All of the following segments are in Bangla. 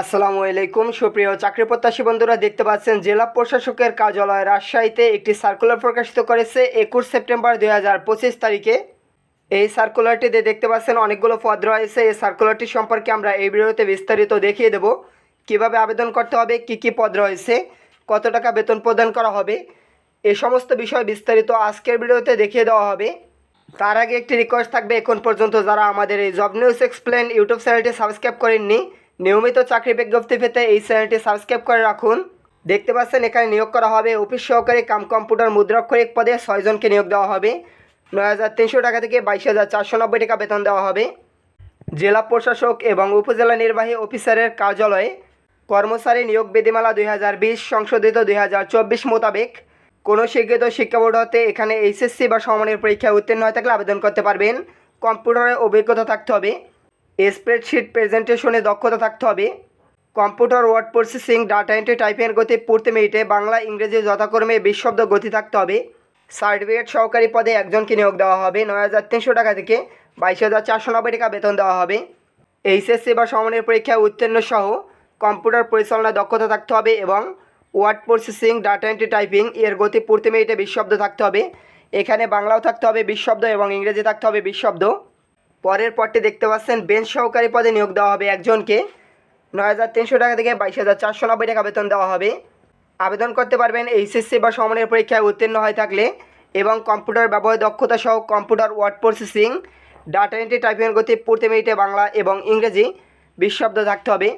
আসসালামু আলাইকুম। সুপ্রিয় চাকরি প্রত্যাশী বন্ধুরা, দেখতে পাচ্ছেন জেলা প্রশাসকের কার্যালয় রাজশাহীতে একটি সার্কুলার প্রকাশিত করেছে একুশ সেপ্টেম্বর দুই হাজার পঁচিশ তারিখে। এই সার্কুলারটিতে দেখতে পাচ্ছেন অনেকগুলো পদ রয়েছে। এই সার্কুলারটি সম্পর্কে আমরা এই ভিডিওতে বিস্তারিত দেখিয়ে দেব। কীভাবে আবেদন করতে হবে, কি কি পদ রয়েছে, কত টাকা বেতন প্রদান করা হবে এই সমস্ত বিষয় বিস্তারিত আজকের ভিডিওতে দেখিয়ে দেওয়া হবে। তার আগে একটি রিকোয়েস্ট থাকবে, এখন পর্যন্ত যারা আমাদের এই জব নিউজ এক্সপ্লেন ইউটিউব চ্যানেলটি সাবস্ক্রাইব করেননি নিয়মিত চাকরি বিজ্ঞপ্তি পেতে এই চ্যানেলটি সাবস্ক্রাইব করে রাখুন। দেখতে পাচ্ছেন, এখানে নিয়োগ করা হবে। অফিস সহকারী কাম কম্পিউটার মুদ্রাক্ষরিক পদে ছয়জনকে নিয়োগ দেওয়া হবে। নয় হাজার তিনশো টাকা থেকে বাইশ হাজার চারশো নব্বই টাকা বেতন দেওয়া হবে। জেলা প্রশাসক এবং উপজেলা নির্বাহী অফিসারের কার্যালয়ে কর্মচারী নিয়োগ বিধিমালা দুই হাজার বিশ, সংশোধিত দুই হাজার চব্বিশ মোতাবেক কোনো স্বীকৃত শিক্ষা বোর্ড হতে এখানে এইচএসসি বা সমানের পরীক্ষায় উত্তীর্ণ হয়ে থাকলে আবেদন করতে পারবেন। কম্পিউটারে অভিজ্ঞতা থাকতে হবে। স্প্রেডশিট প্রেজেন্টেশনে দক্ষতা থাকতে হবে। Computer, word processing, data entry টাইপের গতি প্রতি মিনিটে বাংলা, ইংরেজি যথাক্রমে বিশ শব্দ গতি থাকতে হবে। সার্টিফিকেট সহকারী পদে একজনকে নিয়োগ দেওয়া হবে। নয় হাজার তিনশো টাকা থেকে বাইশ হাজার চারশো নব্বই টাকা বেতন দেওয়া হবে। এইচএসসি বা সমনের পরীক্ষায় উত্তীর্ণ সহ কম্পিউটার পরিচালনায় দক্ষতা থাকতে হবে এবং word processing, data entry, typing এর গতি প্রতি মিনিটে বিশ শব্দ থাকতে হবে। এখানে বাংলাও থাকতে হবে বিশ শব্দ এবং ইংরেজি থাকতে হবে বিশ শব্দ। পরের পরটি দেখতে পাচ্ছেন, বেঞ্চ সহকারী পদে নিয়োগ দেওয়া হবে একজনকে। নয় হাজার তিনশো টাকা থেকে বাইশ হাজার চারশো নব্বই টাকা বেতন দেওয়া হবে। আবেদন করতে পারবেন এইচএসসি বা সমানের পরীক্ষায় উত্তীর্ণ হয়ে থাকলে এবং কম্পিউটার ব্যবহার দক্ষতা সহ computer, word processing, data entry টাইপিংয়ের গতি প্রতি মিনিটে বাংলা এবং ইংরেজি বিশ শব্দ থাকতে হবে।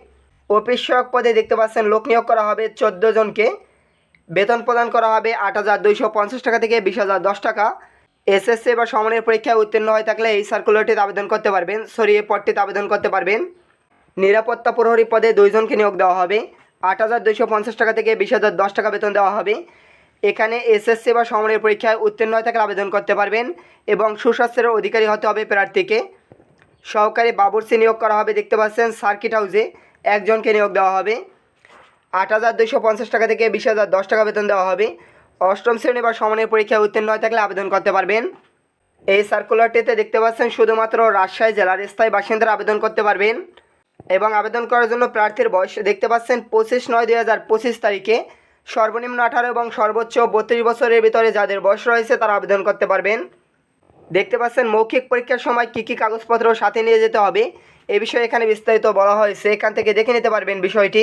অফিস সহায়ক পদে দেখতে পাচ্ছেন, লোক নিয়োগ করা হবে চোদ্দ জনকে। বেতন প্রদান করা হবে আট হাজার দুইশো পঞ্চাশ টাকা থেকে বিশ হাজার দশ টাকা। এসএসসি বা সমানের পরীক্ষায় উত্তীর্ণ হয়ে থাকলে এই সার্কুলারটিতে আবেদন করতে পারবেন সরিয়ে পদটিতে আবেদন করতে পারবেন। নিরাপত্তা প্রহরী পদে দুইজনকে নিয়োগ দেওয়া হবে। আট হাজার দুইশো পঞ্চাশ টাকা থেকে বিশ হাজার দশ টাকা বেতন দেওয়া হবে। এখানে এসএসসি বা সমানের পরীক্ষায় উত্তীর্ণ হয়ে থাকলে আবেদন করতে পারবেন এবং সুস্বাস্থ্যের অধিকারী হতে হবে প্রার্থীকে। সহকারী বাবুর্চি নিয়োগ করা হবে, দেখতে পাচ্ছেন সার্কিট হাউসে একজনকে নিয়োগ দেওয়া হবে। আট হাজার দুইশো পঞ্চাশ টাকা থেকে বিশ হাজার দশ টাকা বেতন দেওয়া হবে। অষ্টম শ্রেণি বা সমানের পরীক্ষায় উত্তীর্ণ হয়ে থাকলে আবেদন করতে পারবেন। এই সার্কুলারটিতে দেখতে পাচ্ছেন শুধুমাত্র রাজশাহী জেলার স্থায়ী বাসিন্দারা আবেদন করতে পারবেন এবং আবেদন করার জন্য প্রার্থীর বয়স দেখতে পাচ্ছেন পঁচিশ নয় দুই হাজার পঁচিশ তারিখে। সর্বনিম্ন আঠারো এবং সর্বোচ্চ বত্রিশ বছরের ভিতরে যাদের বয়স রয়েছে তারা আবেদন করতে পারবেন। দেখতে পাচ্ছেন মৌখিক পরীক্ষার সময় কী কী কাগজপত্র সাথে নিয়ে যেতে হবে, এ বিষয়ে এখানে বিস্তারিত বলা হয়েছে। এখান থেকে দেখে নিতে পারবেন বিষয়টি।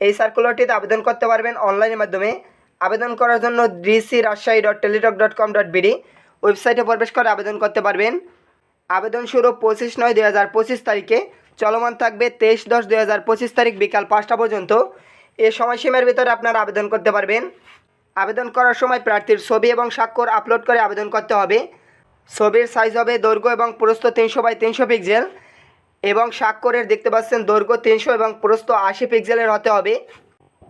এই সার্কুলারটিতে আবেদন করতে পারবেন অনলাইনের মাধ্যমে। আবেদন করার জন্য DC Rajshahi dot Teletalk dot com dot BD ওয়েবসাইটে প্রবেশ করে আবেদন করতে পারবেন। আবেদন শুরু পঁচিশ নয় দুই হাজার পঁচিশ তারিখে, চলমান থাকবে তেইশ দশ দুই হাজার পঁচিশ তারিখ বিকাল পাঁচটা পর্যন্ত। এ সময়সীমার ভিতরে আপনারা আবেদন করতে পারবেন। আবেদন করার সময় প্রার্থীর ছবি এবং স্বাক্ষর আপলোড করে আবেদন করতে হবে। ছবির সাইজ হবে দৈর্ঘ্য এবং প্রস্থ তিনশো বাই তিনশো পিক্সেল এবং স্বাক্ষরের দেখতে পাচ্ছেন দৈর্ঘ্য তিনশো এবং প্রস্থ আশি পিক্সেলের হতে হবে।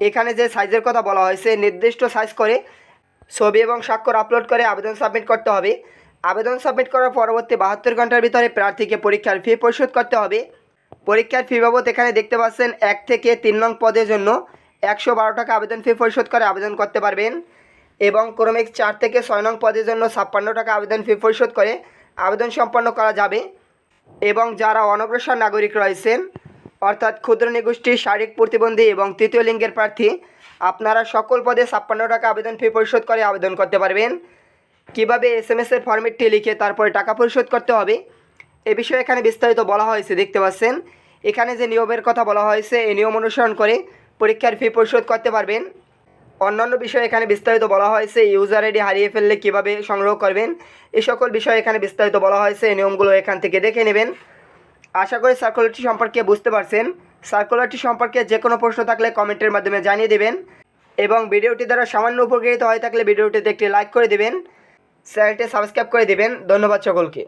এখানে যে সাইজের কথা বলা হয়েছে, নির্দিষ্ট সাইজ করে ছবি এবং স্বাক্ষর আপলোড করে আবেদন সাবমিট করতে হবে। আবেদন সাবমিট করার পরবর্তী বাহাত্তর ঘণ্টার ভিতরে প্রার্থীকে পরীক্ষার ফি পরিশোধ করতে হবে। পরীক্ষার ফি বাবদ এখানে দেখতে পাচ্ছেন এক থেকে তিন নং পদের জন্য একশো বারো টাকা আবেদন ফি পরিশোধ করে আবেদন করতে পারবেন এবং ক্রমিক চার থেকে ছয় নং পদের জন্য ছাপ্পান্ন টাকা আবেদন ফি পরিশোধ করে আবেদন সম্পন্ন করা যাবে এবং যারা অনগ্রসর নাগরিক রয়েছেন অর্থাৎ ক্ষুদ্র নিগোষ্ঠী শারীরিক প্রতিবন্ধী এবং তৃতীয় লিঙ্গের প্রার্থী, আপনারা সকল পদে ছাপ্পান্ন টাকা আবেদন ফি পরিশোধ করে আবেদন করতে পারবেন। কীভাবে এস এম এসের ফর্মেটটি লিখে তারপরে টাকা পরিশোধ করতে হবে, এ বিষয়ে এখানে বিস্তারিত বলা হয়েছে, দেখতে পাচ্ছেন। এখানে যে নিয়মের কথা বলা হয়েছে, এই নিয়ম অনুসরণ করে পরীক্ষার ফি পরিশোধ করতে পারবেন। অন্যান্য বিষয়ে এখানে বিস্তারিত বলা হয়েছে ইউজার আইডি হারিয়ে ফেললে কীভাবে সংগ্রহ করবেন, এ সকল বিষয়ে এখানে বিস্তারিত বলা হয়েছে, এই নিয়মগুলো এখান থেকে দেখে নেবেন। আশা করি সার্কুলারটি সম্পর্কে বুঝতে পারছেন। সার্কুলারটি সম্পর্কে যে কোনো প্রশ্ন থাকলে কমেন্টের মাধ্যমে জানিয়ে দেবেন এবং ভিডিওটি দ্বারা সামান্য উপকৃত হয়ে থাকলে ভিডিওটিতে একটি লাইক করে দেবেন। চ্যানেলটি সাবস্ক্রাইব করে দেবেন। ধন্যবাদ সকলকে।